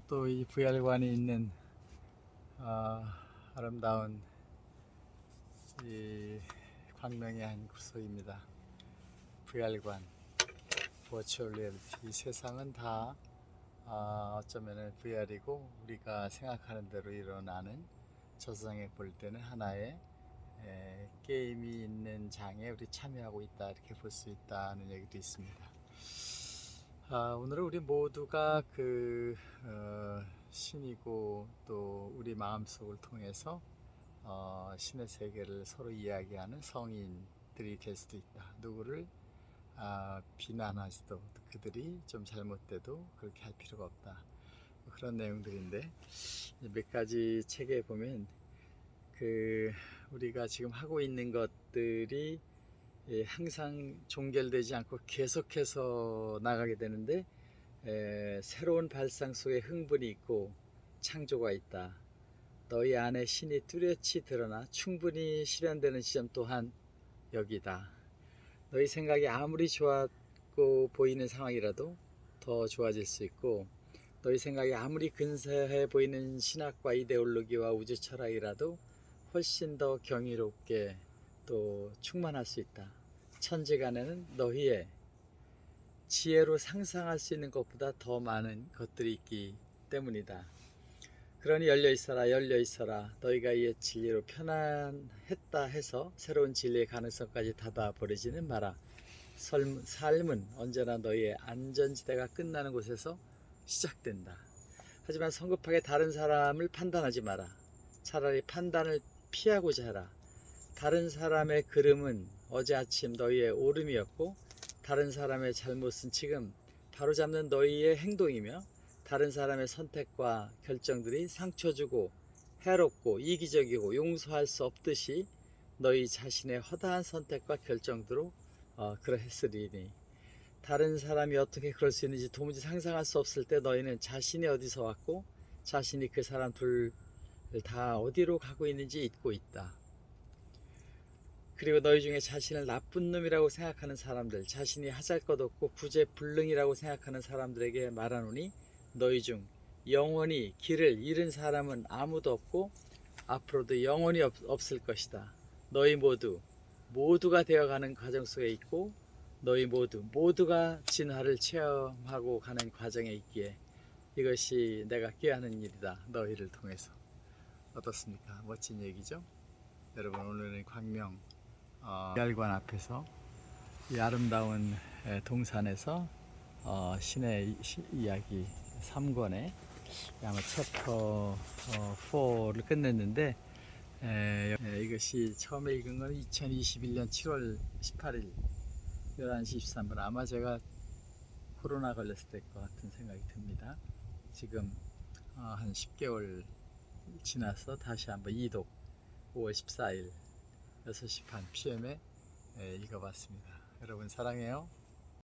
오늘은 또이 부열관이 있는 어, 아름다운 이 광명의 한 구석입니다. 부열관, 버추얼 리얼리티. 이 세상은 다 어, 어쩌면 VR이고 우리가 생각하는 대로 일어나는 저 세상에 볼 때는 하나의 에, 게임이 있는 장에 우리 참여하고 있다 이렇게 볼 수 있다는 얘기도 있습니다. 아, 오늘은 우리 모두가 그 어, 신이고 또 우리 마음속을 통해서 어, 신의 세계를 서로 이야기하는 성인들이 될 수도 있다. 누구를 아, 비난하지도 그들이 좀 잘못돼도 그렇게 할 필요가 없다. 뭐 그런 내용들인데 몇 가지 책에 보면 그 우리가 지금 하고 있는 것들이 예, 항상 종결되지 않고 계속해서 나가게 되는데 에, 새로운 발상 속에 흥분이 있고 창조가 있다. 너희 안에 신이 뚜렷이 드러나 충분히 실현되는 지점 또한 여기다. 너희 생각이 아무리 좋았고 보이는 상황이라도 더 좋아질 수 있고 너희 생각이 아무리 근사해 보이는 신학과 이데올로기와 우주 철학이라도 훨씬 더 경이롭게 또 충만할 수 있다. 천지간에는 너희의 지혜로 상상할 수 있는 것보다 더 많은 것들이 있기 때문이다. 그러니 열려 있어라, 열려 있어라. 너희가 이에 진리로 편안했다 해서 새로운 진리의 가능성까지 닫아 버리지는 마라. 삶, 삶은 언제나 너희의 안전지대가 끝나는 곳에서 시작된다. 하지만 성급하게 다른 사람을 판단하지 마라. 차라리 판단을 피하고자 하라. 다른 사람의 걸음은 어제 아침 너희의 오름이었고 다른 사람의 잘못은 지금 바로잡는 너희의 행동이며 다른 사람의 선택과 결정들이 상처 주고 해롭고 이기적이고 용서할 수 없듯이 너희 자신의 허다한 선택과 결정들로 어, 그러했으리니 다른 사람이 어떻게 그럴 수 있는지 도무지 상상할 수 없을 때 너희는 자신이 어디서 왔고 자신이 그 사람 둘 다 어디로 가고 있는지 잊고 있다. 그리고 너희 중에 자신을 나쁜 놈이라고 생각하는 사람들, 자신이 하잘것없고 구제불능이라고 생각하는 사람들에게 말하노니 너희 중 영원히 길을 잃은 사람은 아무도 없고 앞으로도 영원히 없, 없을 것이다. 너희 모두 모두가 되어가는 과정 속에 있고 너희 모두 모두가 진화를 체험하고 가는 과정에 있기에 이것이 내가 꾀하는 일이다. 너희를 통해서 어떻습니까? 멋진 얘기죠? 여러분 오늘은 광명 어, 열관 앞에서 이 아름다운 에, 동산에서 어, 신의 이야기 3권의 아마 챕터 어, 4를 끝냈는데 에, 에, 이것이 처음에 읽은 건 2021년 7월 18일 11시 23분 아마 제가 코로나 걸렸을 때 것 같은 생각이 듭니다. 지금 어, 한 10개월 지나서 다시 한번 이독 5월 14일 6시 반 PM에 읽어봤습니다. 여러분 사랑해요.